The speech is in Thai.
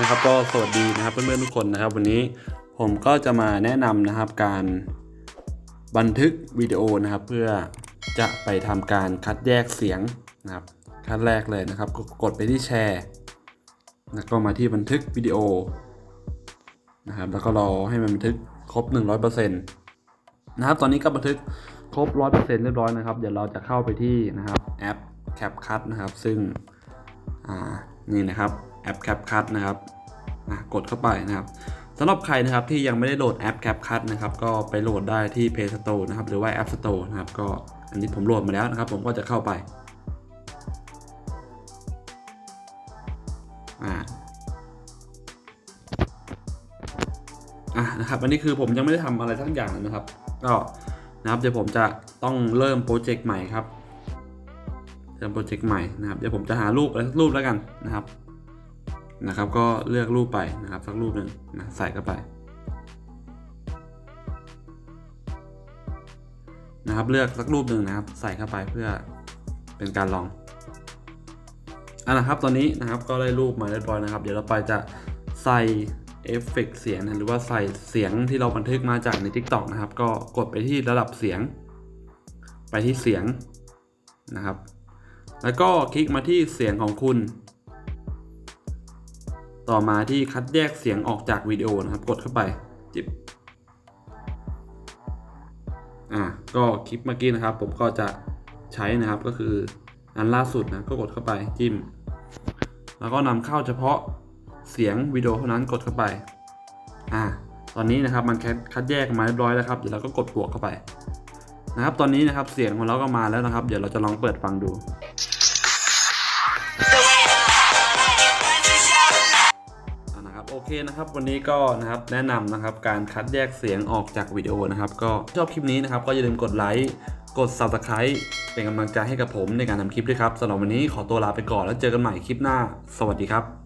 นะครับ ก็สวัสดีนะครับเพื่อนๆทุกคนนะครับ วันนี้ผมก็จะมาแนะนำนะครับการบันทึกวิดีโอนะครับ เพื่อจะไปทำการคัดแยกเสียงนะครับขั้นแรกเลยนะครับก็กดไปที่แชร์แล้วก็มาที่บันทึกวิดีโอนะครับ แล้วก็รอให้มันบันทึกครบ 100%นะครับ ตอนนี้ก็บันทึกครบ 100%เรียบร้อยนะครับ เดี๋ยวเราจะเข้าไปที่นะครับแอป CapCut นะครับ ซึ่ง อ่า นี่นะครับ แอป CapCut นะครับอะกดเข้าไปนะครับสำหรับใครนะครับที่ยังไม่ได้โหลดแอป CapCut นะครับก็ไปโหลดได้ที่ Play Store นะครับหรือว่า App Store นะครับก็อันนี้ผมโหลดมาแล้วนะครับ ผมก็จะเข้าไปอ่าอะนะครับอันนี้คือผมยังไม่ได้ทำอะไรสักอย่างเลยนะครับ ก็นะครับเดี๋ยวผมจะต้องเริ่มโปรเจกต์ใหม่ครับเริ่มโปรเจกต์ใหม่นะครับเดี๋ยวผมจะหารูปอะไรสักรูปแล้วกันนะครับ นะครับ ก็เลือกรูปไปนะครับสักรูปหนึ่งนะใส่เข้าไปนะครับเลือกสักรูปหนึ่งนะครับ ใส่เข้าไปเพื่อเป็นการลองอะนะครับตอนนี้นะครับก็ได้รูปมาเรียบร้อยนะครับ เดี๋ยวเราไปจะใส่เอฟเฟกต์เสียงนะหรือว่าใส่เสียงที่เราบันทึกมาจากใน TikTok นะครับ ก็กดไปที่ระดับเสียง ไปที่เสียงนะครับ แล้วก็คลิกมาที่เสียงของคุณ ต่อมาที่คัดแยกเสียงออกจากวิดีโอนะครับ กดเข้าไปจิบอ่าก็คลิปเมื่อกี้นะครับ ผมก็จะใช้นะครับก็คืออันล่าสุดนะก็กดเข้าไปจิ้ม แล้วก็นำเข้าเฉพาะเสียงวิดีโอเท่านั้นกดเข้าไปอ่าตอนนี้นะครับมันคัดคัดแยกมาเรียบร้อยแล้วครับเดี๋ยวเราก็กดบวกเข้าไปนะครับ ตอนนี้นะครับเสียงของเราก็มาแล้วนะครับ เดี๋ยวเราจะลองเปิดฟังดู โอเคนะครับ วันนี้ก็นะครับแนะนำนะครับการคัดแยกเสียงออกจากวิดีโอนะครับก็ชอบคลิปนี้นะครับก็อย่าลืมกดไลค์กด subscribe เป็นกำลังใจให้กับผมในการทำคลิปด้วยครับสำหรับวันนี้ขอตัวลาไปก่อนแล้วเจอกันใหม่คลิปหน้า สวัสดีครับ